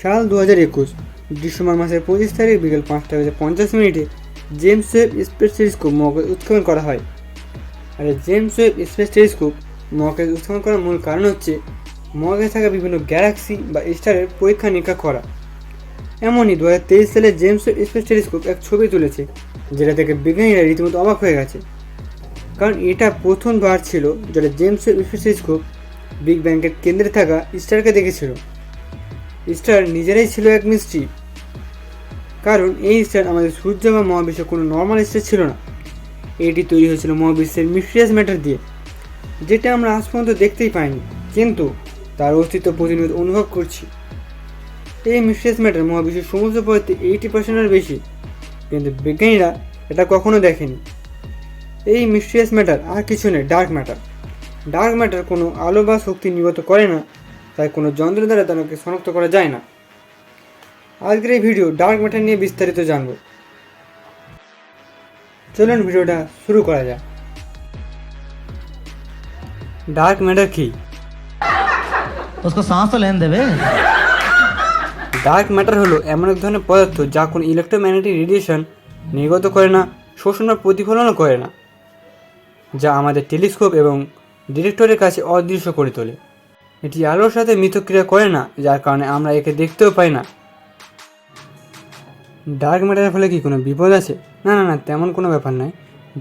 সাল দু হাজার একুশ, ডিসেম্বর মাসের পঁচিশ তারিখ বিকেল পাঁচটা বেজে পঞ্চাশ মিনিটে জেমস ওয়েব স্পেস টেলিস্কোপ মহাকাশ উৎক্ষেপণ করা হয়। আর জেমস ওয়েব স্পেস টেলিস্কোপ মহাকাশ উৎক্ষেপণ করার মূল কারণ হচ্ছে মহাকাশে থাকা বিভিন্ন গ্যালাক্সি বা স্টারের পরীক্ষা নিরীক্ষা করা। এমনই দু হাজার তেইশ সালে জেমস ওয়েব স্পেস টেলিস্কোপ এক ছবি তুলেছে, যেটা থেকে বিজ্ঞানীরা রীতিমতো অবাক হয়ে গেছে। কারণ এটা প্রথমবার ছিল যেটা James Webb space telescope big ব্যাংকের কেন্দ্রে থাকা স্টারকে দেখেছিল। স্টার নিজেরাই ছিল এক মিষ্টি কারণ এই স্টার আমাদের সূর্য বা মহাবিশ্বে কোনো নর্মাল স্টার ছিল না। এটি তৈরি হয়েছিল মহাবিশ্বের মিস্ট্রিয়াস ম্যাটার দিয়ে, যেটা আমরা আজ পর্যন্ত দেখতেই পাইনি, কিন্তু তার অস্তিত্ব প্রতিনিয়ত অনুভব করছি। এই মিস্ট্রিয়াস ম্যাটার মহাবিশ্বের সমুদ্র পথে এইটি পার্সেন্টের বেশি, কিন্তু বিজ্ঞানীরা এটা কখনো দেখেনি। এই মিস্ট্রিয়াস ম্যাটার আর কিছু নেই ডার্ক ম্যাটার ডার্ক ম্যাটার কোনো আলো বা শক্তি নিগত করে না তাই কোনো যন্ত্রের দ্বারা তাদেরকে শনাক্ত করা যায় না আজকের এই ভিডিও ডার্ক ম্যাটার নিয়ে বিস্তারিত জানব চলুন ভিডিওটা শুরু করা যাক ডার্ক ম্যাটার কি उसको सांस तो लेने देवे ডার্ক ম্যাটার হলো এমন এক ধরনের পদার্থ যা কোনো ইলেকট্রোম্যাগনেটিক রেডিয়েশন নির্গত করে না শোষণ বা প্রতিফলনও করে না যা আমাদের টেলিস্কোপ এবং ডিরেক্টরের কাছে অদৃশ্য করে তোলে এটি আলোর সাথে মিথক্রিয়া করে না, যার কারণে আমরা একে দেখতেও পাই না। ডার্ক ম্যাটারের ফলে কি কোনো বিপদ আছে? না না না, তেমন কোনো ব্যাপার নয়।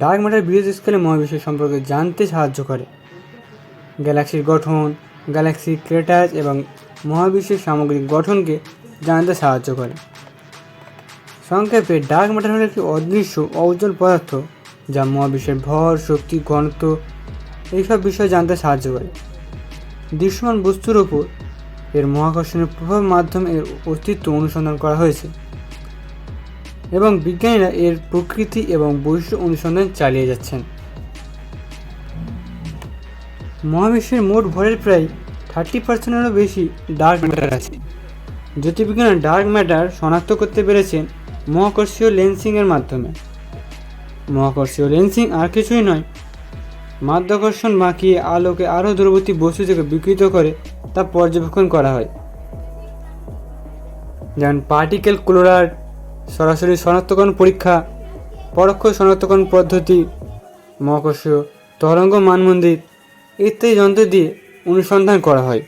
ডার্ক ম্যাটার বৃহৎ স্কেলে মহাবিশ্ব সম্পর্কে জানতে সাহায্য করে। গ্যালাক্সির গঠন গ্যালাক্সি ক্রেটাস এবং মহাবিশ্বের সামগ্রিক গঠনকে জানতে সাহায্য করে। সংক্ষেপে ডার্ক ম্যাটার হলো একটি অদৃশ্য, অউজ্জ্বল পদার্থ, যা মহাবিশ্বের ভর, শক্তি, ঘনত্ব, এইসব বিষয় জানতে সাহায্য করে। দৃশ্যমান বস্তুর ওপর এর মহাকর্ষণের প্রভাব মাধ্যমে এর অস্তিত্ব অনুসন্ধান করা হয়েছে। এবং বিজ্ঞানীরা এর প্রকৃতি এবং বৈশিষ্ট্য অনুসন্ধান চালিয়ে যাচ্ছেন। মহাবিশ্বের মোট ভরের প্রায় থার্টি পার্সেন্টেরও বেশি ডার্ক ম্যাটার আছে। জ্যোতির্বিজ্ঞানী ডার্ক ম্যাটার শনাক্ত করতে পেরেছেন মহাকর্ষীয় লেন্সিংয়ের মাধ্যমে। মহাকর্ষীয় লেন্সিং আর কিছুই নয় মাধ্যাকর্ষণ মাখিয়ে আলোকে আরও দূরবর্তী বস্তু থেকে বিকৃত করে তা পর্যবেক্ষণ করা হয়। যেমন পার্টিকেল ক্লোরার সরাসরি শনাক্তকরণ পরীক্ষা, পরোক্ষ শনাক্তকরণ পদ্ধতি, মহাকর্ষীয় তরঙ্গ মানমন্দির ইত্যাদি যন্ত্র দিয়ে অনুসন্ধান করা হয়।